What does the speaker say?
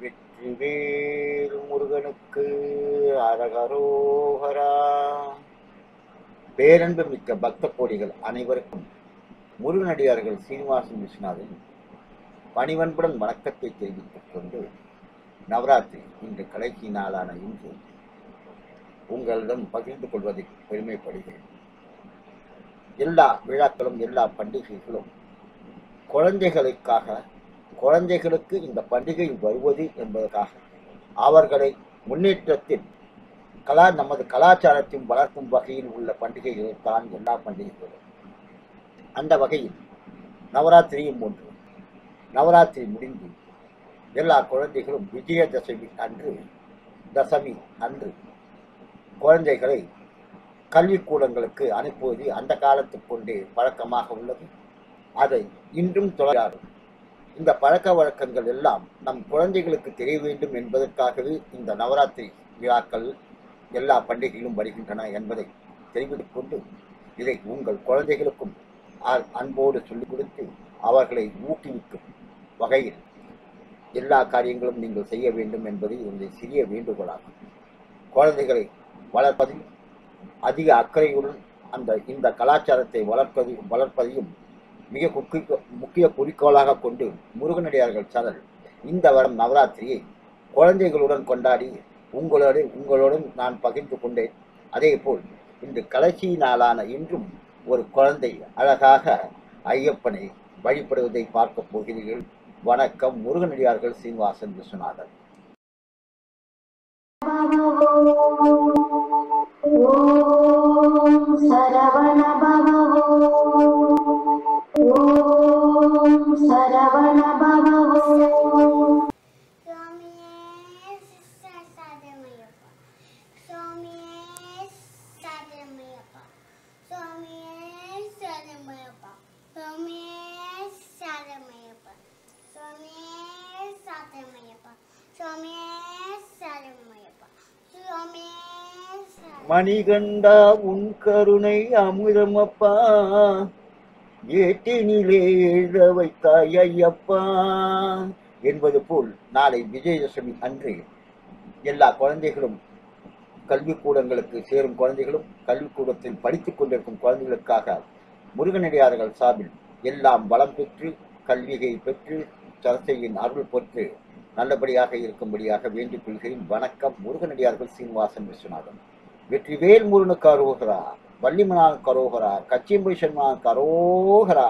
வெற்றிவேல் முருகனுக்கு அரகரோகரா. பேரன்பு மிக்க பக்த கோடிகள் அனைவருக்கும் முருகனடியார்கள் சீனிவாசன் விஸ்வநாதன் பணிவன்புடன் வணக்கத்தை தெரிவித்துக் கொண்டு நவராத்திரி இன்று கடைசி நாளான இன்று உங்களிடம் பகிர்ந்து கொள்வதை பெருமைப்படுகிறேன். எல்லா விழாக்களும் எல்லா பண்டிகைகளும் குழந்தைகளுக்காக குழந்தைகளுக்கு இந்த பண்டிகை வருவது என்பதற்காக அவர்களை முன்னேற்றத்தில் கலா நமது கலாச்சாரத்தையும் வளர்க்கும் வகையில் உள்ள பண்டிகைகள் தான் எல்லா பண்டிகைகளும். அந்த வகையில் நவராத்திரியும் ஒன்று. நவராத்திரி முடிந்து எல்லா குழந்தைகளும் விஜயதசமி அன்று தசமி அன்று குழந்தைகளை கல்விக்கூடங்களுக்கு அனுப்புவது அந்த காலத்து கொண்டே பழக்கமாக உள்ளது. அதை இன்றும் தொடரும் இந்த பழக்க வழக்கங்கள் எல்லாம் நம் குழந்தைகளுக்கு தெரிய வேண்டும் என்பதற்காகவே இந்த நவராத்திரி விழாக்கள் எல்லா பண்டிகைகளும் வருகின்றன என்பதை தெரிவித்துக் கொண்டு இதை உங்கள் குழந்தைகளுக்கும் அன்போடு சொல்லிக் கொடுத்து அவர்களை ஊக்குவிக்கும் வகையில் எல்லா காரியங்களும் நீங்கள் செய்ய வேண்டும் என்பது என்னுடைய சிறிய வேண்டுகோளாகும். குழந்தைகளை வளர்ப்பதில் அதிக அக்கறையுடன் அந்த இந்த கலாச்சாரத்தை வளர்ப்பது வளர்ப்பதையும் மிக முக்கிய முக்கிய குறிக்கோளாக கொண்டு முருகனடியார்கள் சதல் இந்த வரம் நவராத்திரியை குழந்தைகளுடன் கொண்டாடி உங்களோடு உங்களுடன் நான் பகிர்ந்து கொண்டேன். அதே போல் இன்று கடைசி நாளான இன்றும் ஒரு குழந்தை அழகாக ஐயப்பனை வழிபடுவதை பார்க்கப் போகிறீர்கள். வணக்கம் முருகனடியார்கள் சீனிவாசன் விஸ்வநாதன். ஓம் சரவண பவோ ஓம் சரவண பவோ மணிகண்டா உன் கருணை அமுதமப்பா ஏட்டினிலே எழுத வைத்தாய் ஐயப்பா. என்பது போல் நாளை விஜயதசமி அன்று எல்லா குழந்தைகளும் கல்விக்கூடங்களுக்கு சேரும் குழந்தைகளும் கல்விக்கூடத்தில் படித்துக் கொண்டிருக்கும் குழந்தைகளுக்காக முருகனடியார்கள் சார்பில் எல்லாம் வளம் பெற்று கல்வியை பெற்று சரசையின் அருள் பெற்று நல்லபடியாக இருக்கும்படியாக வேண்டிக் கொள்கிறேன். வணக்கம் முருகனடியார்கள் சீனிவாசன் விஸ்வநாதன். வெற்றிவேல் முருகனுக்கு அரோகரா வள்ளிமனான் கரோகரா கச்சியம்பை சன்மான் கரோகரா